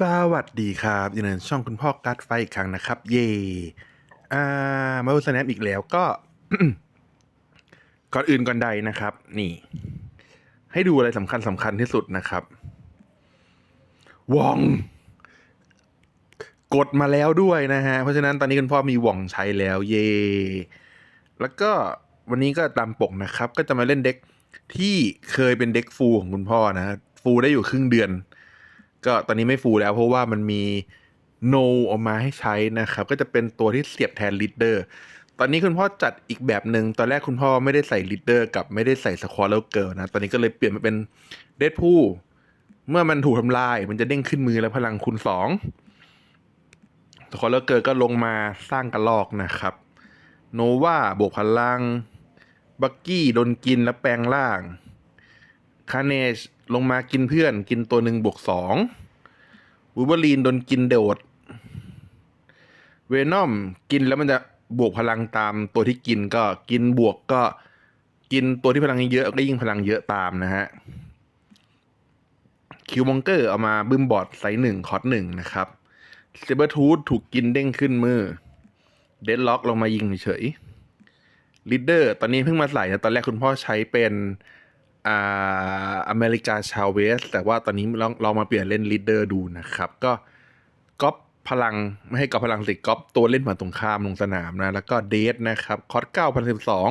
สวัสดีครับยินดีช่องคุณพ่อกัดไฟอีกครั้งนะครับ เย่อ่ามาดูสแนปอีกแล้วก็ ก่อนอื่นก่อนใดนะครับ นี่ ให้ดูอะไรสำคัญสำคัญที่สุดนะครับ วอง กดมาแล้วด้วยนะฮะ เพราะฉะนั้นตอนนี้คุณพ่อมีว่องใช้แล้ว เย่แล้วก็วันนี้ก็ตามปกนะครับ ก็จะมาเล่นเด็กที่เคยเป็นเด็กฟูลของคุณพ่อนะ ฟูลได้อยู่ครึ่งเดือน ก็ตอนนี้ไม่ฟูแล้วเพราะว่ามันมี no ออกมาให้ใช้นะครับ ก็จะเป็นตัวที่เสียบแทน leader ตอนนี้คุณพ่อจัดอีกแบบหนึ่งตอนแรกคุณพ่อไม่ได้ใส่ leader กับไม่ได้ใส่ squirrel girl นะ ตอนนี้ก็เลยเปลี่ยนมาเป็น deadpool เมื่อมันถูกทำลาย มันจะเด้งขึ้นมือแล้วพลังคูณสอง squirrel girl ก็ลงมาสร้างกระลอกนะครับ โนวาบวกพลัง บักกี้โดนกินแล้วแปลงร่างคาเนช ลงมากินเพื่อน กินตัวหนึ่งบวกสองวูเบอรีนโดนกินโดด เวนอมกินแล้วมันจะบวกพลังตามตัวที่กินก็กินบวกก็กินตัวที่พลังเยอะก็ยิ่งพลังเยอะตามนะฮะคิวมองเกอร์เอามาบึ้มบอดไซส์หนึ่งคอร์สหนึ่งนะครับเซเบอร์ทูธถูกกินเด้งขึ้นมือ เดดล็อกลงมายิงเฉยลีดเดอร์ตอนนี้เพิ่งมาใส่นะตอนแรกคุณพ่อใช้เป็น อ่าอเมริกาชาวเวส แต่ว่าตอนนี้ลองลองมาเปลี่ยนเล่นลีดเดอร์ดูนะครับ ก็ก๊อปพลังไม่ให้ก๊อปพลังสิก๊อปตัวเล่นฝั่งตรงข้ามลงสนามนะ แล้วก็เดทนะครับ คอร์สเก้าพันสิบสอง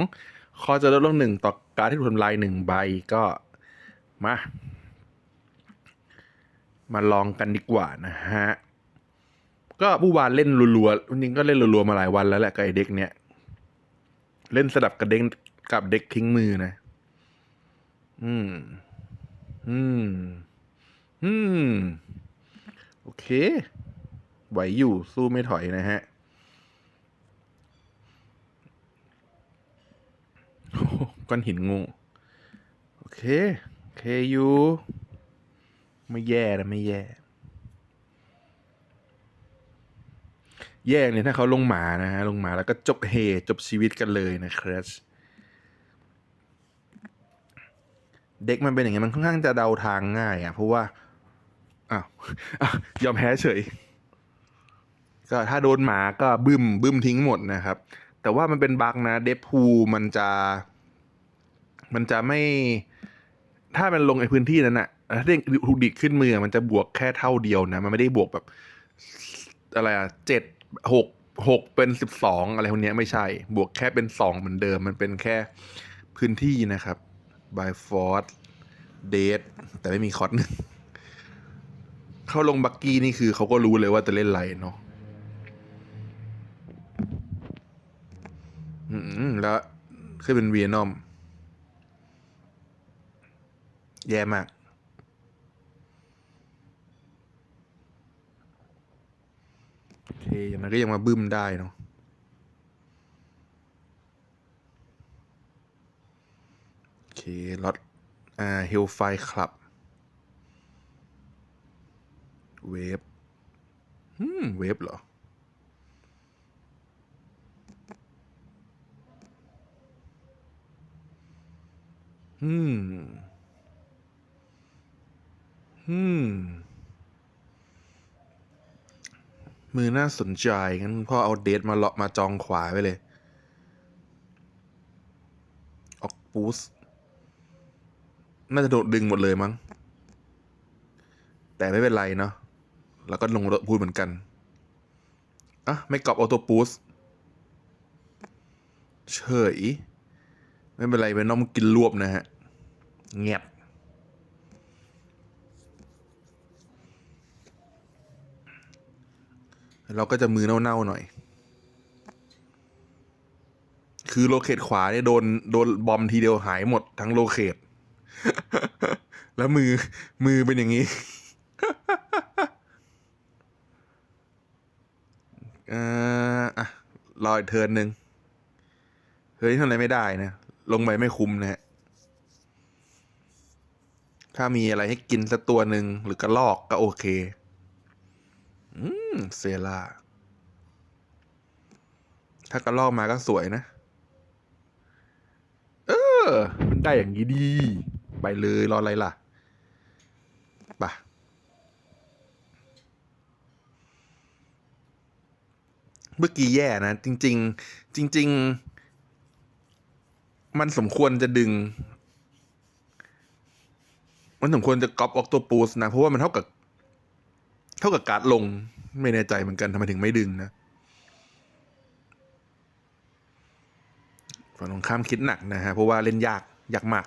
คอร์สจะลดลงหนึ่งต่อการที่ถูกทำลายหนึ่งใบก็มา มาลองกันดีกว่านะฮะ ก็ผู้วานเล่นรัวๆจริงก็เล่นรัวๆมาหลายวันแล้วแหละกับไอเด็กเนี้ยเล่นสลับกับเด็กกับเด็กทิ้งมือนะ อืม อืม อืม โอเค ไหวอยู่สู้ไม่ถอยนะฮะ ก้อนหินงู โอเคโอเคอยู่ไม่แย่นะไม่แย่ แย่เนี่ยถ้าเขาลงหมานะฮะ ลงหมาแล้วก็จบเฮจบชีวิตกันเลยนะครับ เด็กมันเป็นอย่างไงมันค่อนข้างจะเดาทางง่ายอะเพราะว่าอ้าวยอมแพ้เฉย ก็ถ้าโดนหมาก็บึ้มบึ้มทิ้งหมดนะครับ แต่ว่ามันเป็นบั๊กนะเดฟพูมันจะ มันจะไม่ ถ้ามันลงในพื้นที่นั้นอะถ้าเด้งถูกดิดขึ้นมือมันจะบวกแค่เท่าเดียวนะ มันไม่ได้บวกแบบอะไรอะเจ็ดหกหกเป็นสิบสองอะไรพวกเนี้ยไม่ใช่ บวกแค่เป็นสองเหมือนเดิม มันเป็นแค่พื้นที่นะครับ by force date แต่ไม่มีคอร์สหนึ่งเข้าลงบักกี้นี่คือเขาก็รู้เลยว่าจะเล่นไรเนาะอืมแล้วขึ้นเป็นเวียนอม แย่มาก โอเค อย่างนั้นก็ยังมาบึ้มได้เนาะ โอเค ล็อตอ่าเฮลไฟคลับ เวฟอืมเวฟเหรอ อืม อืม มือน่าสนใจ งั้นพ่อเอาเดทมาเลาะมาจองขวาไว้เลย ออกปูส น่าจะโดดดึงหมดเลยมั้ง แต่ไม่เป็นไรเนาะแล้วก็ลงรถพูดเหมือนกัน อะ ไม่กรอบออโต้ปูสเฉย ไม่เป็นไรเป็นน้องกินรวบนะฮะ เงียบ เราก็จะมือเน่าๆหน่อย คือโลเคตขวาเนี่ยโดน โดนบอมทีเดียวหายหมดทั้งโลเคต แล้วมือมือเป็นอย่างนี้เอ่ออะรออีกเทิร์นหนึ่งเฮ้ยทำอะไรไม่ได้นะ ลงไปไม่คุ้มนะฮะถ้ามีอะไรให้กินสักตัวหนึ่งหรือกระลอกก็โอเค อืม เซล่า ถ้ากระลอกมาก็สวยนะ เออ มันได้อย่างนี้ดี ไปเลยรออะไรล่ะปะเมื่อกี้แย่นะ จริง ๆ จริง ๆ มันสมควรจะดึง มันสมควรจะก๊อปออกตัวปูสนะ เพราะว่ามันเท่ากับ เท่ากับการลงไม่แน่ใจเหมือนกันทำไมถึงไม่ดึงนะฝั่งตรงข้ามคิดหนักนะฮะ เพราะว่าเล่นยาก ยากมาก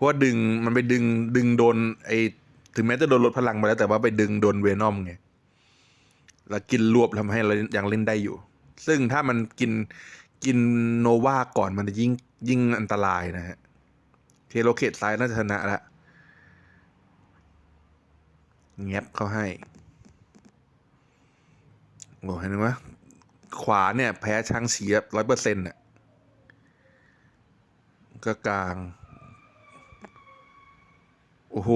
ราะว่าดึงมันไปดึงดึงโดนไอถึงแม้จะโดนลดพลังไปแล้วแต่ว่าไปดึงโดนเวนอมไงแล้วกินรวบทำให้เรายังเล่นได้อยู่ ซึ่งถ้ามันกินกินโนวาก่อนมันจะยิ่งยิ่งอันตรายนะฮะเทโลเคตซ้ายน่าจะชนะละเงียบเขาให้โอ้เห็นไหมขวาเนี่ย แพ้ช้างเสียร้อยเปอร์เซ็นต์่ะก็กลาง อ้โห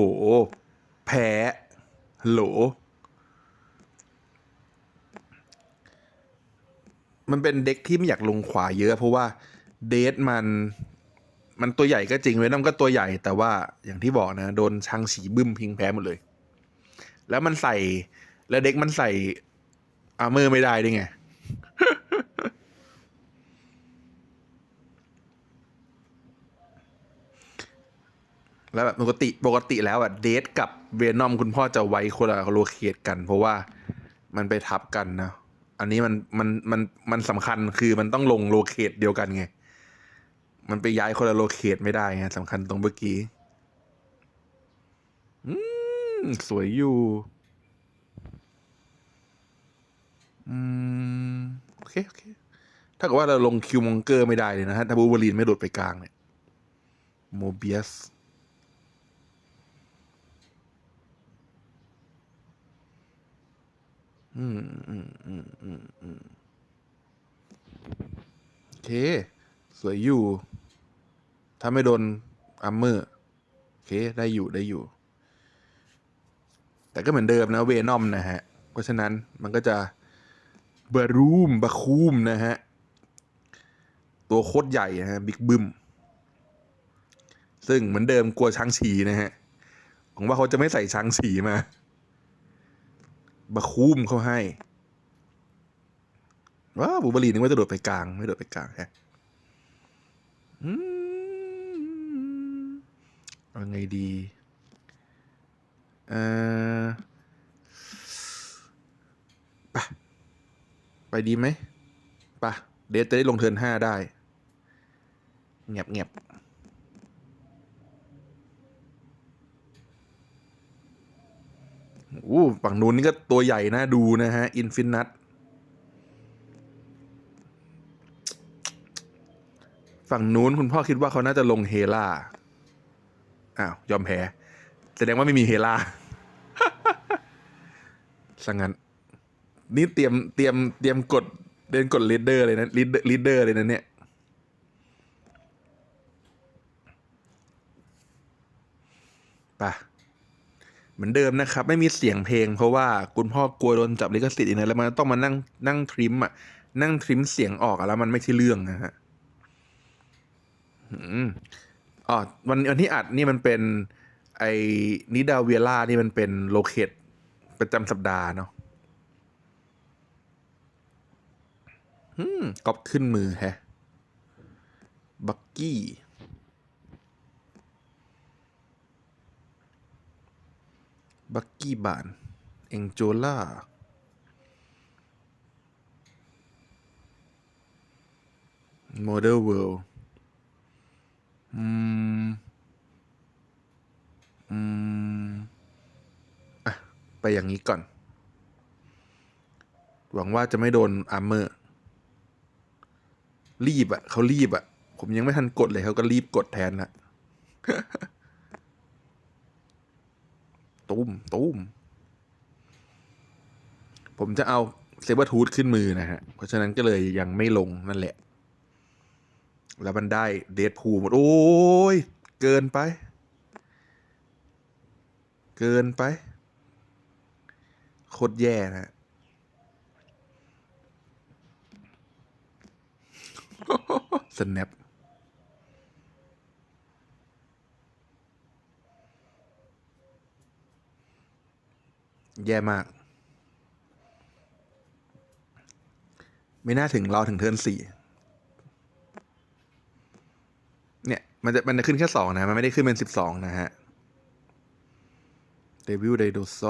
แพ้ฮัลโหล มันเป็นเด็กที่ไม่อยากลงขวาเยอะ เพราะว่าเดทมัน มันตัวใหญ่ก็จริงเว้ยน้ำก็ตัวใหญ่แต่ว่าอย่างที่บอกนะ โดนชังฉีบึ้มพิงแพ้หมดเลย แล้วมันใส่ แล้วเด็กมันใส่อาร์เมอร์ไม่ได้ด้วยไง แล้วแบบปกติปกติแล้วอะเดทกับเวนอมคุณพ่อจะไว้คนละโลเคตกัน เพราะว่ามันไปทับกันนะ อันนี้มันมันมันมันสำคัญคือมันต้องลงโลเคตเดียวกันไง มันไปย้ายคนละโลเคตไม่ได้ไงสำคัญตรงเมื่อกี้อืมสวยอยู่อืมโอเคโอเคถ้าเกิดว่าเราลงคิวมองเกอร์ไม่ได้เลยนะฮะถ้าบูเบอรีนไม่โดดไปกลางเนี่ยโมเบียส อืมอืมอืมอืมอืมโอเค สวยอยู่ ถ้าไม่โดนอัมเมอร์โอเค ได้อยู่ได้อยู่ แต่ก็เหมือนเดิมนะเวนอมนะฮะ เพราะฉะนั้นมันก็จะบารูมบาคูมนะฮะ ตัวโคตรใหญ่นะฮะบิ๊กบึมซึ่งเหมือนเดิมกลัวช้างฉีนะฮะผมว่าเขาจะไม่ใส่ช้างฉีมา บาคูมเขาให้ว้าบูเบอรีนึกว่าจะโดดไปกลาง ไม่โดดไปกลางแฮะเอาไงดีเอ่อไปไปดีไหมไปเดทจะได้ลงเทินห้าได้เงียบเงียบ อู้ฝั่งนู้นนี่ก็ตัวใหญ่นะดูนะฮะ อินฟินัทฝั่งนู้นคุณพ่อคิดว่าเขาน่าจะลงเฮล่า อ้าว ยอมแพ้ แสดงว่าไม่มีเฮล่าสังงั้น นี่เตรียมเตรียมเตรียมกดเดินกดลีดเดอร์เลยนะลีดลีดเดอร์เลยนะเนี่ยไป เหมือนเดิมนะครับ ไม่มีเสียงเพลง เพราะว่าคุณพ่อกลัวโดนจับลิขสิทธิ์อีกนะแล้วมันต้องมานั่งนั่งทริมอะนั่งทริมเสียงออกอะแล้วมันไม่ใช่เรื่องนะฮะอืมอ๋อวันวันที่อัดนี่มันเป็น ไอ้นิดาเวียล่านี่มันเป็นโลเคตประจำสัปดาห์เนาะอืมก๊อปขึ้นมือแฮะ บักกี้ บักกี้บานเอ็งโจล่าโมเดลเวิลด์อืม อืม อะ ไปอย่างนี้ก่อน หวังว่าจะไม่โดนอาร์เมอร์ รีบอะ่ะ เขารีบอะ่ะ ผมยังไม่ทันกดเลยเขาก็รีบกดแทนละ ตุ้มตุ้มผมจะเอาเซเบอร์ทูธขึ้นมือนะฮะ เพราะฉะนั้นก็เลยยังไม่ลงนั่นแหละ แล้วมันได้เดดพูลหมด โอ้ย เกินไป เกินไป โคตรแย่นะสแนป แย่มาก ไม่น่าถึงรอถึงเทิร์นสี่เนี่ย มันจะมันจะขึ้นแค่สองนะ มันไม่ได้ขึ้นเป็นสิบสองนะฮะเดวิลไดโดโซ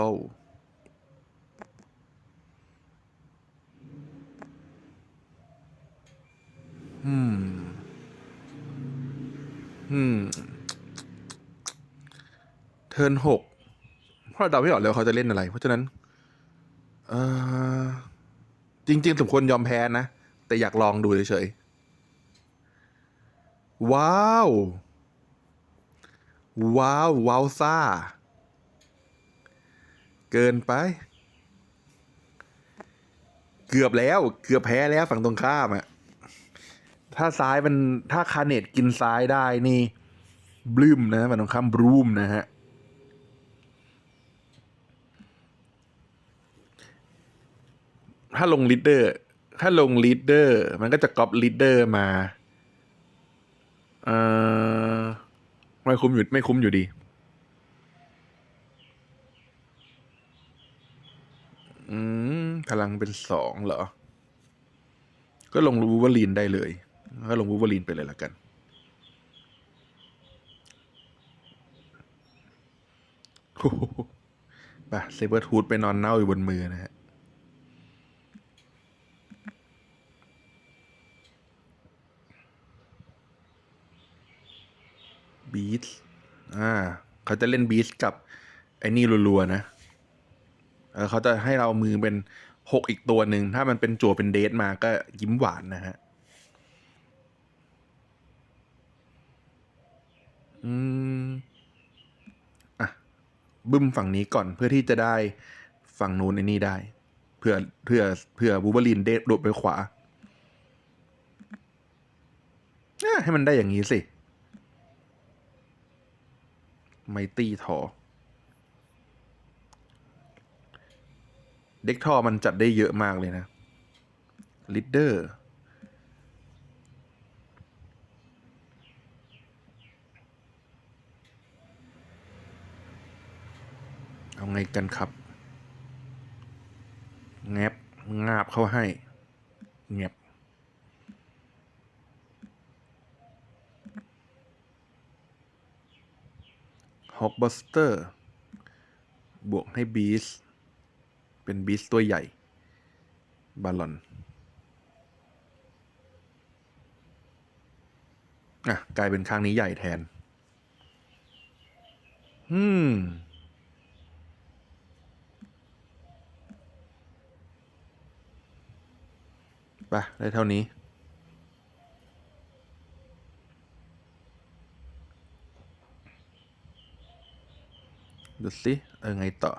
อืม อืม เทิร์นหก เพราะเราเดาไม่ออกเลยว่าเขาจะเล่นอะไร เพราะฉะนั้นเออจริง ๆ สมควรยอมแพ้นะ แต่อยากลองดูเฉยๆว้าว ว้าว ว้าวซ่า เกินไป เกือบแล้ว เกือบแพ้แล้วฝั่งตรงข้ามอะถ้าซ้ายมันถ้าคาเนตกินซ้ายได้นี่บลูมนะฝั่งตรงข้ามบลูมนะฮะ ถ้าลงลีดเดอร์ถ้าลงลีดเดอร์มันก็จะก๊อปลีดเดอร์มาเอ่อไม่คุ้มอยู่ไม่คุ้มอยู่ดี อืมพลังเป็นสองเหรอ ก็ลงวูวอลีนได้เลย ก็ลงวูวอลีนไปเลยละกันโอ้โหไปเซเบอร์ทูธไปนอนเน่าอยู่บนมือนะฮะ บีสอ่าเขาจะเล่นบีสกับไอ้นี่รัวๆนะเออเขาจะให้เรามือเป็นหกอีกตัวหนึ่ง ถ้ามันเป็นจั่วเป็นเดทมาก็ยิ้มหวานนะฮะ อืม อะ บึ้มฝั่งนี้ก่อนเพื่อที่จะได้ฝั่งนู้นไอ้นี่ได้ เพื่อเพื่อเพื่อบูเบอรีนเดทโดดไปขวา ให้มันได้อย่างนี้สิ ไมตี้ทอ เด็กทอมันจัดได้เยอะมากเลยนะลิดเดอร์เอาไงกันครับ แงบงาบเข้าให้เงียบ ฮอก บัสเตอร์บวกให้บีสเป็นบีสตัวใหญ่ บาลอนอะ กลายเป็นข้างนี้ใหญ่แทน อืม ไป ได้เท่านี้ ดูสิเออไงต่อ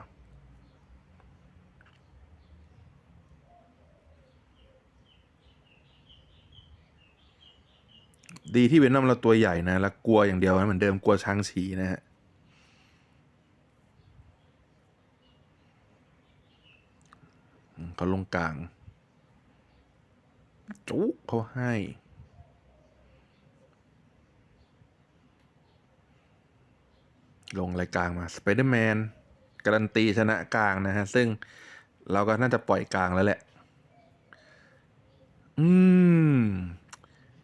ดีที่เวนอมเราตัวใหญ่นะ แล้วกลัวอย่างเดียวนะเหมือนเดิมกลัวช้างฉีนะฮะเขาลงกลาง จุ๊เขาให้ ลงรายกลางมาสไปเดอร์แมนการันตีชนะกลางนะฮะ ซึ่งเราก็น่าจะปล่อยกลางแล้วแหละ อืม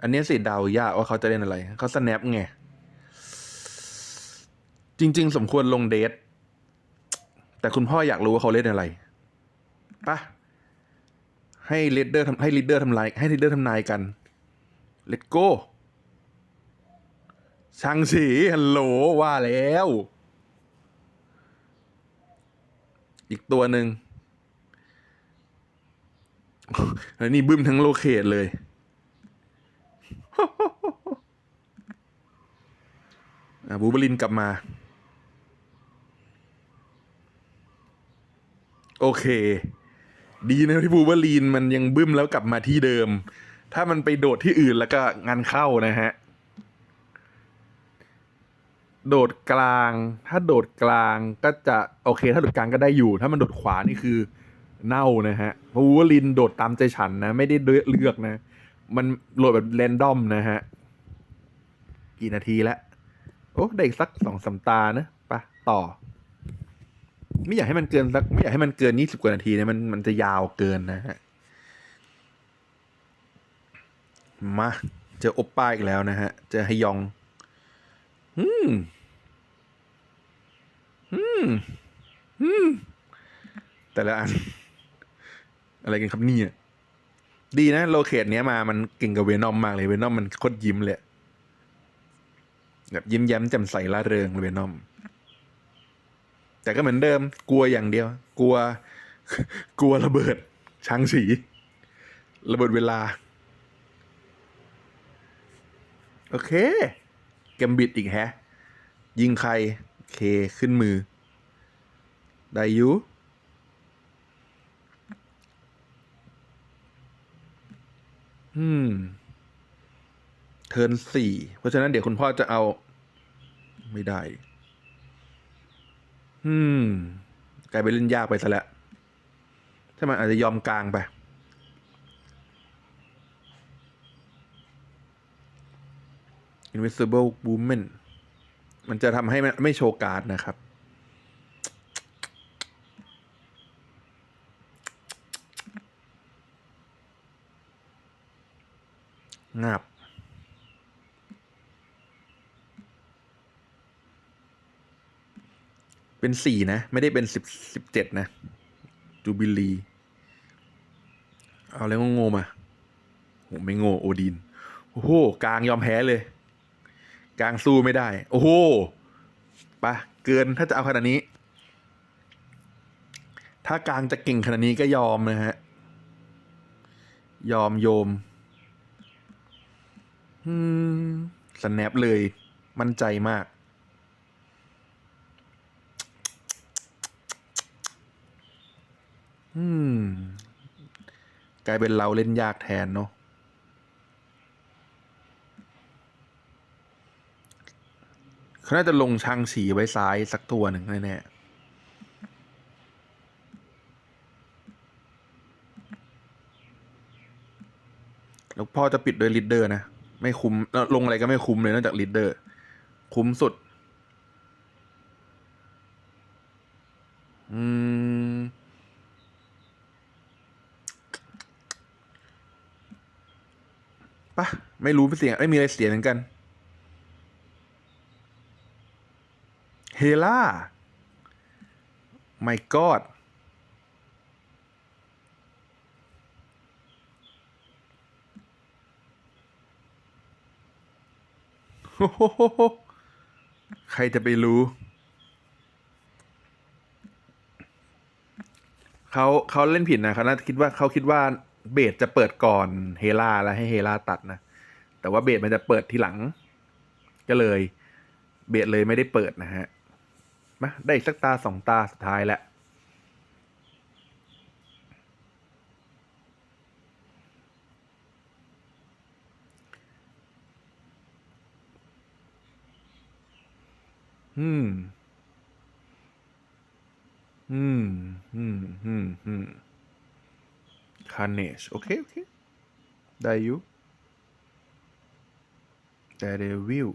อันนี้สิเดายากว่าเขาจะเล่นอะไร เขาสแนปไง จริง ๆ สมควรลงเดท แต่คุณพ่ออยากรู้ว่าเขาเล่นอะไรปะให้ลีดเดอร์ทำให้ลีดเดอร์ทำลายให้ลีดเดอร์ทำนายกัน เลตโก้ ช่างสีฮัลโหลว่าแล้ว อีกตัวหนึ่งแล้วนี่บึ้มทั้งโลเคตเลยอะบูเบลินกลับมา โอเค ดีนะที่บูเบอรีนมันยังบึ้มแล้วกลับมาที่เดิม ถ้ามันไปโดดที่อื่นแล้วก็งานเข้านะฮะ โดดกลาง ถ้าโดดกลางก็จะโอเค ถ้าโดดกลางก็ได้อยู่ ถ้ามันโดดขวานี่คือเน่านะฮะเพราะว่าลินโดดตามใจฉันนะ ไม่ได้เลือกนะ มันโหลดแบบเรนดอมนะฮะ กี่นาทีแล้ว โอ้ได้อีกสักสองสามตานะไปะต่อ ไม่อยากให้มันเกินสัก ไม่อยากให้มันเกินยี่สิบกว่านาทีเนี่ยมันมันจะยาวเกินนะฮะ มา เจอโอปป้าอีกแล้วนะฮะ เจอฮยอง อืม อืม อืม แต่ละอัน อะไรกันครับเนี่ยดีนะโลเคทเนี้ยมามันเก่งกับเวนอมมากเลยเวนอมมันโคตรยิ้มเลยแบบยิ้มแย้มแจ่มใสร่าเริงเลยเวนอม แต่ก็เหมือนเดิม กลัวอย่างเดียว กลัว กลัวระเบิด ช้างสีระเบิดเวลา โอเค กมบิดอีกแฮะ ยิงใครเคขึ้นมือ ไดยูอืม เทิร์นสี่ เพราะฉะนั้นเดี๋ยวคุณพ่อจะเอา ไม่ได้ อืม กลายเป็นเล่นยากไปซะแล้วใช่ไหมอาจจะยอมกลางไป Invisible Woman มันจะทำให้มันไม่โชว์การ์ดนะครับ งับเป็นสี่นะ ไม่ได้เป็นสิบสิบเจ็ดนะ จูบิลี เอาแล้วงงมาโหไม่โง่โอดิน โอ้โห กลางยอมแพ้เลย กลางสู้ไม่ได้ โอ้โหปะเกินถ้าจะเอาขนาดนี้ ถ้ากลางจะเก่งขนาดนี้ก็ยอมนะฮะ ยอมโยมอืมสแนปเลย มั่นใจมากอืม กลายเป็นเราเล่นยากแทนเนาะ เขาน่าจะลงชังฉีไว้ซ้ายสักตัวหนึ่งแน่ๆแล้วพ่อจะปิดโดยลีดเดอร์นะ ไม่คุ้มแล้วลงอะไรก็ไม่คุ้มเลยนอกจากลีดเดอร์ คุ้มสุด อืมปะไม่รู้เป็นเสียงไม่มีอะไรเสียเหมือนกัน เฮล่า my god โอ้โหใครจะไปรู้ เขาเขาเล่นผิดนะเขาน่าจะคิดว่าเขาคิดว่าเบสจะเปิดก่อนเฮล่าแล้วให้เฮล่าตัดนะ แต่ว่าเบสมันจะเปิดทีหลัง ก็เลย เบสเลยไม่ได้เปิดนะฮะ มได้อีกสักตาสองตาสุดท้ายแหล้วอืม อืม อืม อืม อืมคาร์เนชโอเค โอเค ได้อยู่แต่เดวิล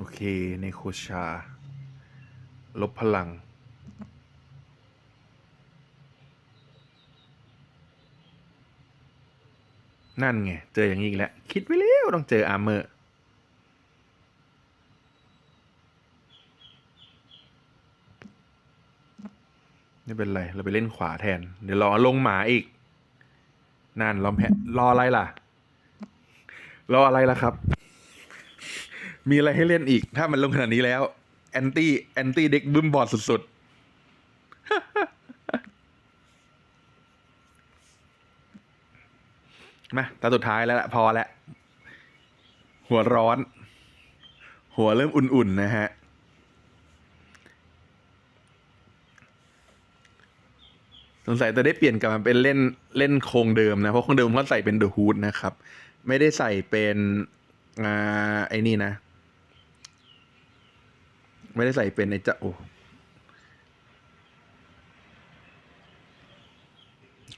โอเค ในโคชา ลบพลัง นั่นไง เจออย่างนี้อีกแล้ว คิดไว้แล้ว ต้องเจออาร์เมอร์ไม่เป็นไร เราไปเล่นขวาแทน เดี๋ยวรอลงหมาอีก นั่นรอแพรออะไรล่ะ รออะไรล่ะครับ มีอะไรให้เล่นอีก ถ้ามันลงขนาดนี้แล้วแอนตี้แอนตี้เด็กบึ้มบอดสุดๆมาตาสุดท้ายแล้วละพอแล้วหัวร้อน หัวเริ่มอุ่น ๆ นะฮะ สงสัยจะได้เปลี่ยนกลับมาเป็นเล่นเล่นโครงเดิมนะ เพราะโครงเดิมเขาใส่เป็นเดอะฮูดนะครับ ไม่ได้ใส่เป็นอ่าไอ้นี่นะ ไม่ได้ใส่เป็นไอเจ้าโอ้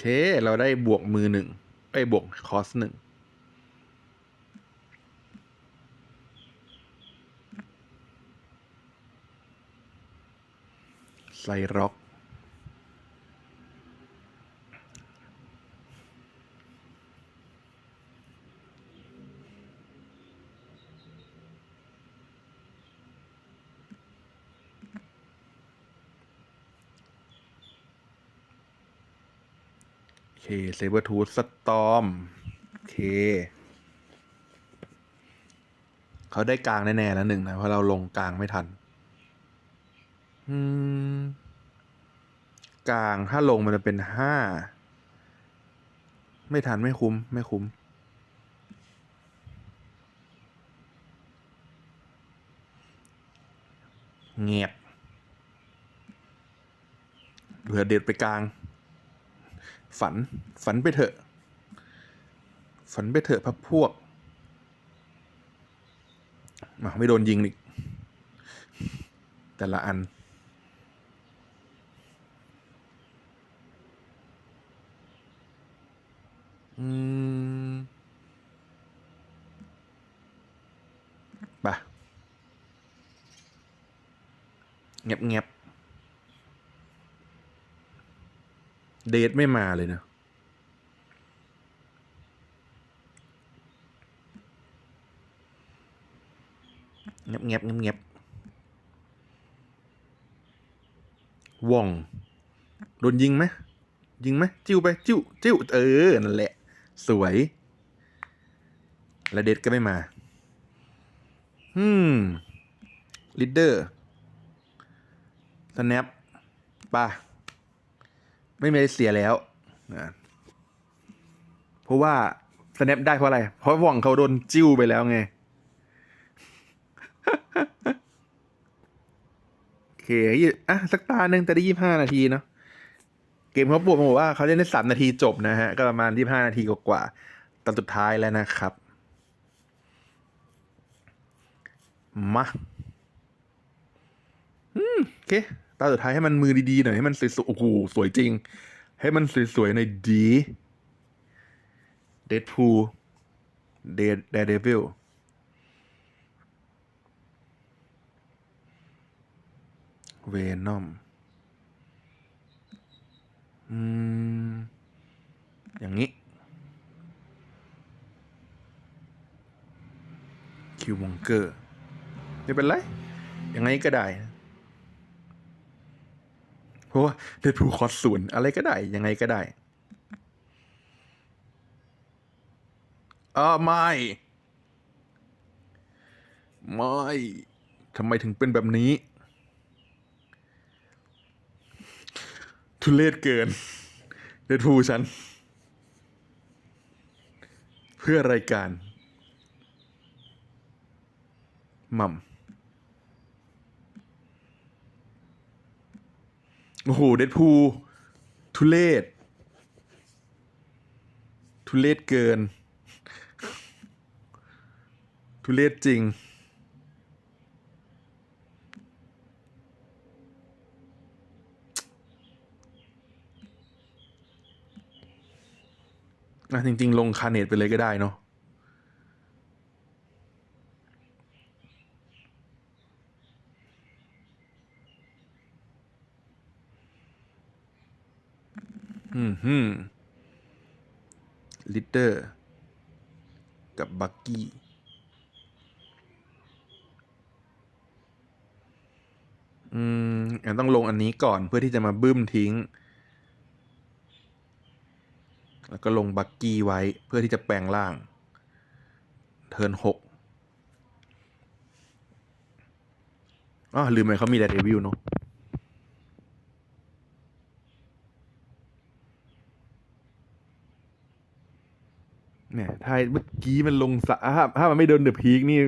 เค เราได้บวกมือหนึ่งไอ้บวกคอสหนึ่งไซร็อก ซเบอร์ทูสตอมโอเค เขาได้กลางแน่ๆแล้วหนึ่งนะ เพราะเราลงกลางไม่ทัน อืม กลางถ้าลงมันจะเป็นห้า ไม่ทันไม่คุ้ม ไม่คุ้มเงียบเผื่อเด็ดไปกลาง ฝัน ฝันไปเถอะ ฝันไปเถอะพับพวกมาไม่โดนยิงอีกแต่ละอัน อืมไปเงียบเงียบ เดทไม่มาเลยนะเงียบเงียบเงียบเงียบว่อง โดนยิงไหมยิงไหมจิ้วไป จิ้วจิ้วเออ นั่นแหละ สวย และเด็ดก็ไม่มา อืมลีดเดอร์สแนปป่ะ ไม่มีอะไรเสียแล้วนะเพราะว่าสแนปได้เพราะอะไร เพราะหว่องเขาโดนจิ้วไปแล้วไง โอเคยี่อะสักตาหนึ่งแต่ได้ยี่ห้านาทีเนาะเกมเขาบวกมาบอกว่าเขาเล่นได้สามนาทีจบนะฮะ ก็ประมาณยี่ห้านาทีกว่าๆตอนสุดท้ายแล้วนะครับมาอืมโอเค ตาสุดท้ายให้มันมือดีๆหน่อยให้มันสวยๆโอ้โหสวยจริง ให้มันสวยๆหน่อยดีเดดพูเดดเดวิลเวนอมอืม อย่างนี้ คิวมองเกอร์ ไม่เป็นไร ยังไงก็ได้ เพราะว่าเดดพูคอสศูนย์อะไรก็ได้ ยังไงก็ได้อ่าไม่ไม่ทำไมถึงเป็นแบบนี้ ทุเลศเกินเดดพูฉัน เพื่อรายการหม่ำ โอ้โหเดดพูทุเลศทุเลศเกิน ทุเลศจริง อะจริง ๆ ลงคาเนตไปเลยก็ได้เนาะ อืมฮึมลิเตอร์ กับบักกี้ อืมงั้นต้องลงอันนี้ก่อนเพื่อที่จะมาบึ้มทิ้ง แล้วก็ลงบักกี้ไว้เพื่อที่จะแปลงร่าง เทิร์นหกอ๋อลืมไปเขามีแดดเดวิลเนาะ เนี่ยถ้าเมื่อกี้มันลงสะถ้าถ้ามันไม่โดนเดอะพีกนี่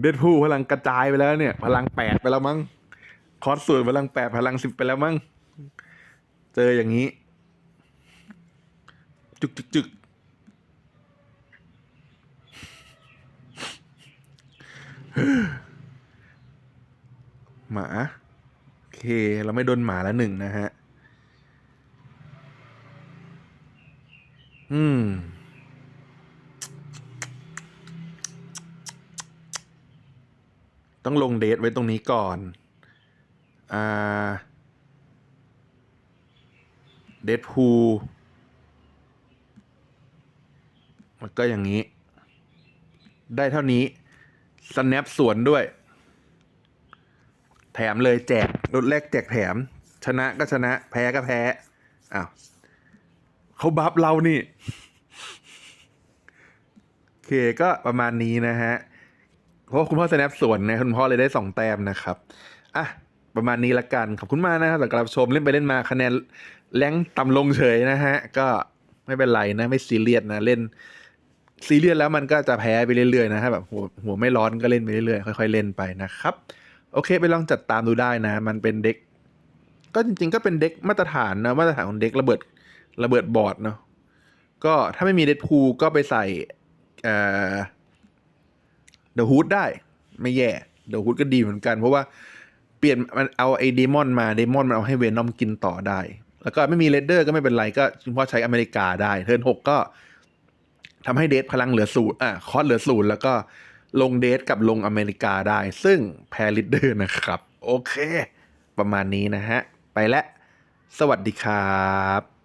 เดดพูพลังกระจายไปแล้วเนี่ย พลังแปดไปแล้วมั้งคอร์สส่วนพลังแปดพลังสิบไปแล้วมั้งเจออย่างนี้จึกจึกจึกหมา โอเค เราไม่โดนหมาแล้วหนึ่งนะฮะ อืม ต้องลงเดทไว้ตรงนี้ก่อน อ่า เดทพูมันก็อย่างนี้ ได้เท่านี้ snap สวนด้วย แถมเลยแจก รถแรกแจกแถม ชนะก็ชนะ แพ้ก็แพ้ อ้าว เขาบัฟเรานี่โอเคก็ประมาณนี้นะฮะ เพราะคุณพ่อสแนปสวนนะคุณพ่อเลยได้สองแต้มนะครับ อะ ประมาณนี้ละกัน ขอบคุณมากนะครับสำหรับการรับชมเล่นไปเล่นมาคะแนนแรงต่ำลงเฉยนะฮะ ก็ไม่เป็นไรนะ ไม่ซีเรียสนะเล่นซีเรียสแล้วมันก็จะแพ้ไปเรื่อยๆนะฮะแบบหัวหัวไม่ร้อนก็เล่นไปเรื่อยๆค่อยๆเล่นไปนะครับ โอเคไปลองจัดตามดูได้นะ มันเป็นเด็ก ก็จริงๆก็เป็นเด็กมาตรฐานนะมาตรฐานของเด็กระเบิด ระเบิดบอร์ดเนาะก็ถ้าไม่มีเดดพูก็ไปใส่เอ่อเดอะฮูดได้ ไม่แย่เดอะฮูดก็ดีเหมือนกัน เพราะว่าเปลี่ยนมันเอาไอ้เดมอนมาเดมอนมันเอาให้เวนอมกินต่อได้ แล้วก็ไม่มีเรดเดอร์ก็ไม่เป็นไรก็คุณพ่อใช้อเมริกาได้ เทิร์นหกก็ทำให้เดทพลังเหลือศูนย์อะคอสเหลือศูนย์แล้วก็ลงเดทกับลงอเมริกาได้ ซึ่งแพ้ลิดเดอร์นะครับ โอเค ประมาณนี้นะฮะ ไปแล้วสวัสดีครับ